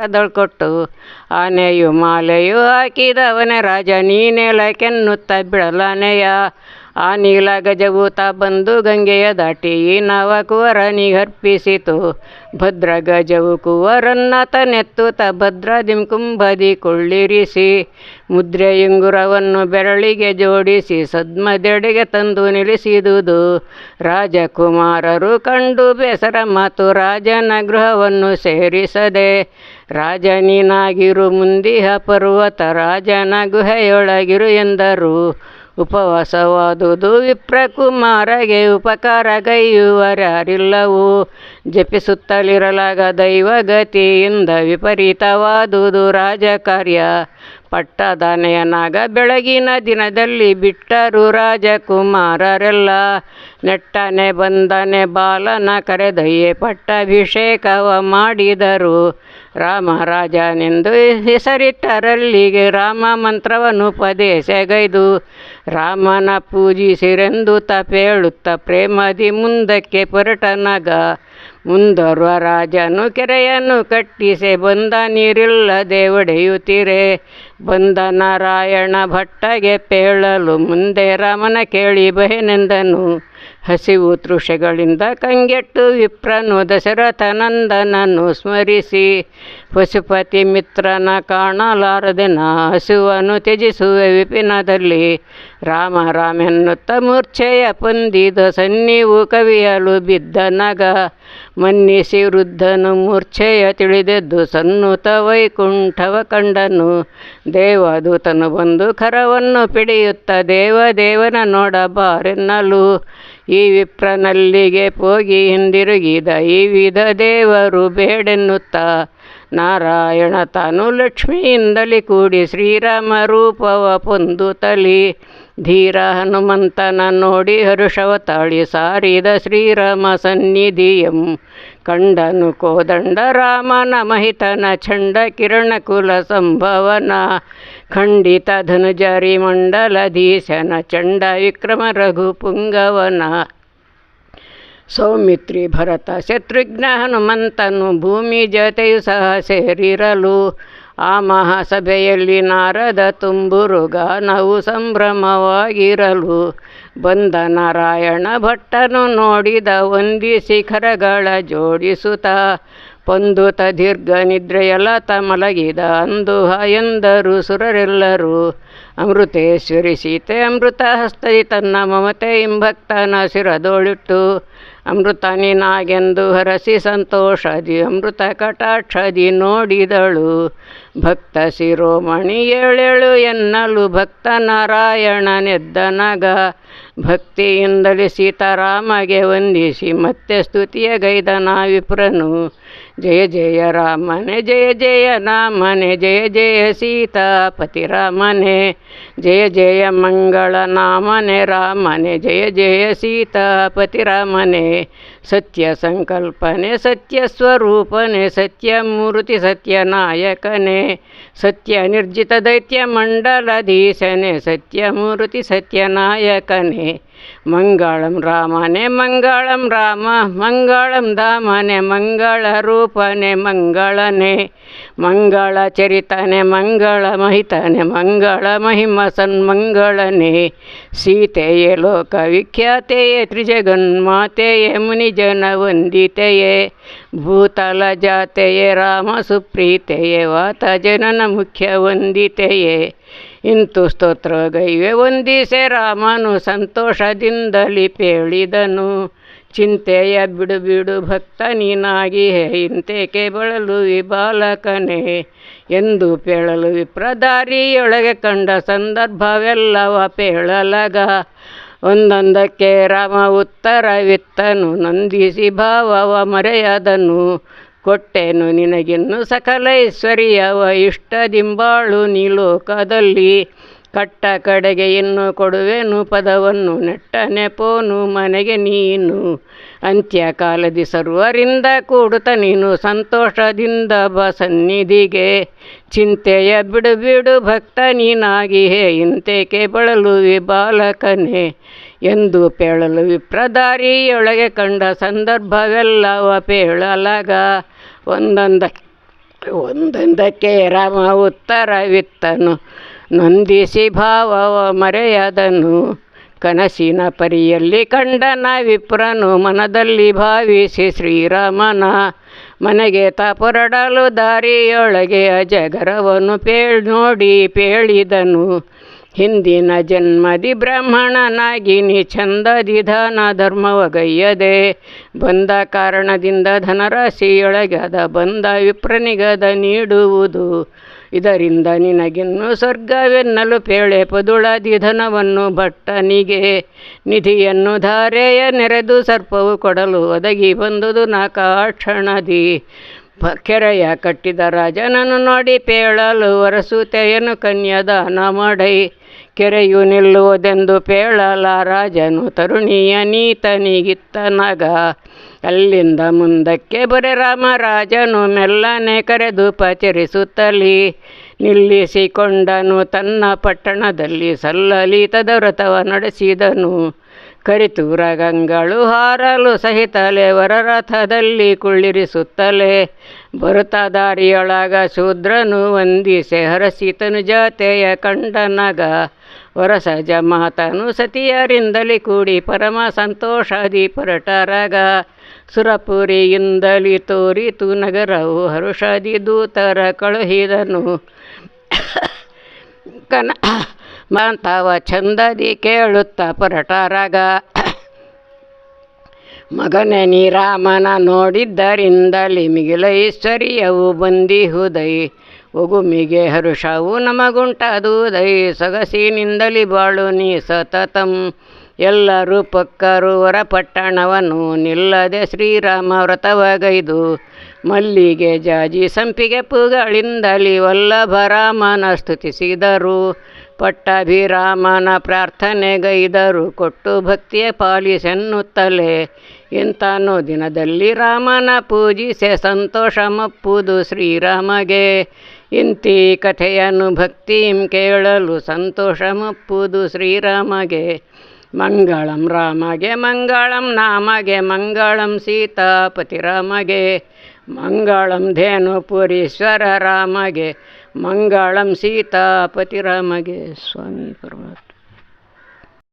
ಕರದೊಳ್ಕೊಟ್ಟು ಆನೆಯು ಮಾಲೆಯು ಹಾಕಿದವನೇ ರಾಜ ನೀನೆಲಕೆನ್ನುತ್ತ ಬಿಡಲಾನೆಯ ಆ ನೀಲ ಗಜಭೂತ ಬಂದು ಗಂಗೆಯ ದಾಟಿ ಈ ನವ ಕುವರನಿಗರ್ಪಿಸಿತು ಭದ್ರ ಗಜವು ಕುವರನ್ನ ತನೆತ್ತುತ ಭದ್ರದಿಂ ಕುಂಭದಿ ಕೊಳ್ಳಿರಿಸಿ. ಮುದ್ರೆಯುಂಗುರವನ್ನು ಬೆರಳಿಗೆ ಜೋಡಿಸಿ ಸದ್ಮದೆಡೆಗೆ ತಂದು ನಿಲ್ಲಿಸಿದುದು. ರಾಜಕುಮಾರರು ಕಂಡು ಬೇಸರ ಮಾತು ರಾಜನ ಗೃಹವನ್ನು ಸೇರಿಸದೆ. ರಾಜನಿನಾಗಿರು ಮುಂದಿಹ ಪರ್ವತ ರಾಜನ ಗುಹೆಯೊಳಗಿರು ಎಂದರು. ಉಪವಾಸವಾದುದು ವಿಪ್ರಕುಮಾರಗೆ ಉಪಕಾರ ಗೈಯುವರಾರಿಲ್ಲವು ಜಪಿಸುತ್ತಲಿರಲಾಗ ದೈವಗತಿಯಿಂದ ವಿಪರೀತವಾದುದು ರಾಜಕಾರ್ಯ. ಪಟ್ಟದನೆಯನಾಗ ಬೆಳಗಿನ ದಿನದಲ್ಲಿ ಬಿಟ್ಟರು ರಾಜಕುಮಾರರೆಲ್ಲ. ನೆಟ್ಟನೆ ಬಂದನೆ ಬಾಲನ ಕರೆದಯ್ಯೆ ಪಟ್ಟಾಭಿಷೇಕವ ಮಾಡಿದರು. ರಾಮರಾಜನೆಂದು ಹೆಸರಿಟ್ಟರಲ್ಲಿಗೆ ರಾಮ ಮಂತ್ರವನ್ನು ಉಪದೇಶಗೈದು ರಾಮನ ಪೂಜಿಸಿರೆಂದು ತಪೇಳುತ್ತ ಪ್ರೇಮದಿ ಮುಂದಕ್ಕೆ ಪೊರಟನಗ ಮುಂದೊರ್ವ ರಾಜನು ಕೆರೆಯನ್ನು ಕಟ್ಟಿಸೆ, ಬಂದ ನೀರಿಲ್ಲದೆ ಒಡೆಯುತ್ತಿರೆ. ಬಂದ ನಾರಾಯಣ ಭಟ್ಟಗೆ ಪೇಳಲು ಮುಂದೆ ರಾಮನ ಕೇಳಿ ಬಹನೆಂದನು. ಹಸಿವು ತೃಷೆಗಳಿಂದ ಕಂಗೆಟ್ಟು ವಿಪ್ರನು ದಶರಥನಂದನನ್ನು ಸ್ಮರಿಸಿ, ಪಶುಪತಿ ಮಿತ್ರನ ಕಾಣಲಾರದೆನ ಹಸುವನ್ನು ತ್ಯಜಿಸುವ ವಿಪಿನದಲ್ಲಿ ರಾಮ ರಾಮೆನ್ನುತ್ತ ಮೂರ್ಛೆಯ ಪೊಂದಿದ ಸನ್ನಿವು ಕವಿಯಲು ಬಿದ್ದ ನಗ. ಮನ್ನಿಸಿ ವೃದ್ಧನು ಮೂರ್ಛೆಯ ತಿಳಿದೆದ್ದು ಸನ್ನುತ ವೈಕುಂಠವ ಕಂಡನು. ದೇವದೂತನು ಬಂದು ಕರವನ್ನು ಪಿಡಿಯುತ್ತ ದೇವದೇವನ ನೋಡಬಾರೆನ್ನಲು ಈ ವಿಪ್ರನಲ್ಲಿಗೆ ಹೋಗಿ ಹಿಂದಿರುಗಿದ ಈ ವಿಧ ದೇವರು ಬೇಡೆನ್ನುತ್ತ ನಾರಾಯಣ ತಾನು ಲಕ್ಷ್ಮಿಯಿಂದಲೇ ಕೂಡಿ ಶ್ರೀರಾಮ ರೂಪವ ತಲಿ. ಧೀರ ಹನುಮಂತನ ನೋಡಿ ಹರುಷವ ತಾಳಿ ಸಾರಿದ ಶ್ರೀರಾಮ ಸನ್ನಿಧಿಯಂ. ಕಂಡನು ಕೋದಂಡ ರಾಮನ ಮಹಿತನ ಚಂಡ ಕಿರಣ ಕುಲ ಸಂಭವನ. ಖಂಡಿತ ಧನುಜರಿ ಮಂಡಲಧೀಶನ ಚಂಡ ವಿಕ್ರಮ ರಘು ಪುಂಗವನ. ಸೌಮಿತ್ರಿ ಭರತ ಶತ್ರುಘ್ನ ಹನುಮಂತನು ಭೂಮಿ ಜೊತೆಯು ಸಹ ಸೇರಿರಲು. ಆ ಮಹಾಸಭೆಯಲ್ಲಿ ನಾರದ ತುಂಬುರುಗ ನಾವು ಸಂಭ್ರಮವಾಗಿರಲು. ಬಂದ ನಾರಾಯಣ ಭಟ್ಟನು ನೋಡಿದ ವಂದಿಸಿ ಖರಗಳ ಜೋಡಿಸುತ್ತ ಪೊಂದುತ ದೀರ್ಘ ತ ಮಲಗಿದ ಅಂದು ಎಂದರು ಸುರರೆಲ್ಲರೂ. ಅಮೃತೇಶ್ವರಿ ಸೀತೆ ಅಮೃತ ಹಸ್ತದಿ ತನ್ನ ಮಮತೆ ಇಂಭಕ್ತನ ಶಿರದೋಳಿಟ್ಟು ಅಮೃತ ನಿನಾಗೆಂದು ಹರಸಿ ಸಂತೋಷದಿ, ಅಮೃತ ಕಟಾಕ್ಷದಿ ನೋಡಿದಳು. ಭಕ್ತ ಶಿರೋಮಣಿ ಎಳೆಳು ಎನ್ನಲು ಭಕ್ತ ನಾರಾಯಣನೆದ್ದನಗ ಭಕ್ತಿಯಿಂದಲೇ ಸೀತಾರಾಮಗೆ ವಂದಿಸಿ ಮತ್ತೆ ಸ್ತುತಿಯ ಗೈದನ ವಿಪ್ರನು जय जय रामने, जय जय राम ने जय जय सीतापति रामने, जय जय मंगल नामने रामने, जय जय सीतापति रामने। ಸತ್ಯ ಸಂಕಲ್ಪನೆ ಸತ್ಯ ಸ್ವರೂಪನೆ ಸತ್ಯಮೂರ್ತಿ ಸತ್ಯನಾಯಕನೇ ಸತ್ಯ ನಿರ್ಜಿತ ದೈತ್ಯ ಮಂಡಲಧೀಶನೆ ಸತ್ಯಮೂರ್ತಿ ಸತ್ಯನಾಯಕನೇ ಮಂಗಳಂ ರಾಮನೆ ಮಂಗಳಂ ರಾಮ ಮಂಗಳಂ ಧಾಮನೆ ಮಂಗಳ ರೂಪನೆ ಮಂಗಳನೆ ಮಂಗಳ ಚರಿತನೆ ಮಂಗಳ ಮಹಿತನೆ ಮಂಗಳ ಮಹಿಮ ಸನ್ಮಂಗಳನೆ ಸೀತೆಯೇ ಲೋಕ ವಿಖ್ಯಾತೆಯೇ ತ್ರಿಜಗನ್ಮಾತೆಯೇ ಮುನಿಜನ ವಂದಿತೆಯೇ ಭೂತಲ ಜಾತೆಯೇ, ರಾಮ ಸುಪ್ರೀತೆಯೇ, ವಾತ ಜನನ ಮುಖ್ಯ ವಂದಿತೆಯೇ ಇಂತು ಸ್ತೋತ್ರಗೈವೆ ವಂದಿಸೆ ರಾಮನು ಸಂತೋಷದಿಂದಲಿ ಪೇಳಿದನು. ಚಿಂತೆಯ ಬಿಡು ಬಿಡು ಭಕ್ತ ನೀನಾಗಿ ಇಂತೇಕೆ ಬಳಲು ವಿಬಾಲಕನೇ ಎಂದು ಪೇಳಲು ವಿಪ್ರದಾರಿಯೊಳಗೆ ಕಂಡ ಸಂದರ್ಭವೆಲ್ಲವ ಪೇಳಲಗ. ಒಂದೊಂದಕ್ಕೆ ರಾಮ ಉತ್ತರವಿತ್ತನು ನಂದಿಸಿ ಭಾವವ ಮರೆಯದನು ಕೊಟ್ಟೆನು ನಿನಗಿನ್ನು ಸಕಲ ಐಶ್ವರ್ಯವ ಇಷ್ಟದಿಂಬಾಳು ನೀ ಲೋಕದಲ್ಲಿ ಕಟ್ಟ ಕಡೆಗೆ ಇನ್ನು ಕೊಡುವೆನು ಪದವನ್ನು ನೆಟ್ಟ ನೆಪೋನು ಮನೆಗೆ ನೀನು. ಅಂತ್ಯಕಾಲದಿ ಸರ್ವರಿಂದ ಕೂಡುತ್ತ ನೀನು ಸಂತೋಷದಿಂದ ಬ ಸನ್ನಿಧಿಗೆ ಚಿಂತೆಯ ಬಿಡು ಬಿಡು ಭಕ್ತ ನೀನಾಗಿ ಹೇ, ಇಂತೇಕೆ ಬಳಲುವಿ ಬಾಲಕನೇ. ಎಂದು ಪೇಳಲು ವಿಪ್ರದಾರಿಯೊಳಗೆ ಕಂಡ ಸಂದರ್ಭವೆಲ್ಲವ ಪೇಳಲಗ. ಒಂದೊಂದ ಒಂದೊಂದಕ್ಕೆ ರಾಮ ಉತ್ತರವಿತ್ತನು. ನಂದಿಸಿ ಭಾವವ ಮರೆಯದನು. ಕನಸಿನ ಪರಿಯಲ್ಲಿ ಕಂಡನ ವಿಪ್ರನು ಮನದಲ್ಲಿ ಭಾವಿಸಿ ಶ್ರೀರಾಮನ ಮನೆಗೆ ತಾಪೊರಡಲು ದಾರಿಯೊಳಗೆ ಅಜಗರವನು ಪೇಳ್ ನೋಡಿ ಪೇಳಿದನು. ಹಿಂದಿನ ಜನ್ಮದಿ ಬ್ರಾಹ್ಮಣನಾಗಿ ನೀ ಚಂದದಿ ದಾನ ಧರ್ಮವಗೈಯದೆ. ಬಂದ ಕಾರಣದಿಂದ ಧನರಾಶಿಯೊಳಗದ ಬಂದ ವಿಪ್ರನಿಗದ ನೀಡುವುದು. ಇದರಿಂದ ನಿನಗಿನ್ನು ಸ್ವರ್ಗವೆನ್ನಲು ಪೇಳೆ ಪದುಳದಿ ಧನವನ್ನು ಭಟ್ಟನಿಗೆ. ನಿಧಿಯನ್ನು ಧಾರೆಯ ನೆರೆದು ಸರ್ಪವು ಕೊಡಲು ಒದಗಿ ಬಂದುದು ನಾಕಾಕ್ಷಣದಿ. ಕೆರೆಯ ಕಟ್ಟಿದ ರಾಜನನ್ನು ನೋಡಿ ಪೇಳಲು ವರಸೂತೆಯನ್ನು ಕನ್ಯದಾನ ಮಾಡೈ. ಕೆರೆಯು ನಿಲ್ಲುವುದೆಂದು ಪೇಳಲ ರಾಜನು ತರುಣಿಯ ನೀತನಿಗಿತ್ತನಗ ಅಲ್ಲಿಂದ ಮುಂದಕ್ಕೆ ಬರೆ ರಾಮರಾಜನು ಮೆಲ್ಲನೆ ಕರೆದು ಪಚರಿಸುತ್ತಲಿ ನಿಲ್ಲಿಸಿಕೊಂಡನು. ತನ್ನ ಪಟ್ಟಣದಲ್ಲಿ ಸಲ್ಲಲಿತದ ವ್ರತವ ನಡೆಸಿದನು. ಕರಿತೂರ ಗಂಗಳು ಹಾರಲು ಸಹಿತಲೆ ವರರಥದಲ್ಲಿ ಕುಳ್ಳಿರಿಸುತ್ತಲೇ ಬರುತ್ತ ದಾರಿಯೊಳಗ ಶೂದ್ರನು ವಂದಿಸೆ ಹರಸಿತನು ಜಾತೆಯ ಕಂಡನಗ ವರಸ ಮಾತನು ಸತಿಯರಿಂದಲಿ ಕೂಡಿ ಪರಮ ಸಂತೋಷದಿ ಪರಟರಗ. ಸುರಪುರಿಯಿಂದಲಿ ತೋರಿತು ನಗರವು ಹರುಷದಿ ದೂತರ ಕಳುಹಿದನು. ಕನ ಮಾಂತವ ಚಂದದಿ ಕೇಳುತ್ತ ಪರಟರಗ ಮಗನೇ ನೀ ರಾಮನ ನೋಡಿದ್ದರಿಂದಲಿ ಮಿಗಿಲ ಐಶ್ವರ್ಯವು ಬಂದಿಹುದೈ. ಒಗುಮಿಗೆ ಹರುಷವು ನಮಗುಂಟದುದೈ. ಸೊಗಸಿನಿಂದಲಿ ಬಾಳು ನೀ ಸತತಂ. ಎಲ್ಲರೂ ಪಕ್ಕರು ಹೊರಪಟ್ಟಣವನು ನಿಲ್ಲದೆ ಶ್ರೀರಾಮ ವ್ರತವಗೈದು. ಮಲ್ಲಿಗೆ ಜಾಜಿ ಸಂಪಿಗೆ ಪುಗಳಿಂದಲಿ ವಲ್ಲಭ ರಾಮನ ಸ್ತುತಿಸಿದರು. ಪಟ್ಟಾಭಿರಾಮನ ಪ್ರಾರ್ಥನೆಗೈದರು. ಕೊಟ್ಟು ಭಕ್ತಿಯ ಪಾಲಿಸೆನ್ನುತ್ತಲೇ ಇಂತಾನು ದಿನದಲ್ಲಿ ರಾಮನ ಪೂಜಿಸೆ ಸಂತೋಷ ಮಪ್ಪುದು ಶ್ರೀರಾಮಗೆ. ಇಂತಿ ಕಥೆಯನ್ನು ಭಕ್ತಿಯಂ ಕೇಳಲು ಸಂತೋಷ ಮಪ್ಪುದು ಶ್ರೀರಾಮಗೆ. ಮಂಗಳಂ ರಾಮಗೆ, ಮಂಗಳಂ ನಾಮಗೆ, ಮಂಗಳಂ ಸೀತಾಪತಿ ರಾಮಗೆ. ಮಂಗಳಂ ಧೇನುಪುರೀಶ್ವರ ರಾಮಗೆ. ಮಂಗಳಂ ಸೀತಾಪತಿ ರಾಮಗೆ ಸ್ವಾಮಿ ಪರಮಾತ್ಮ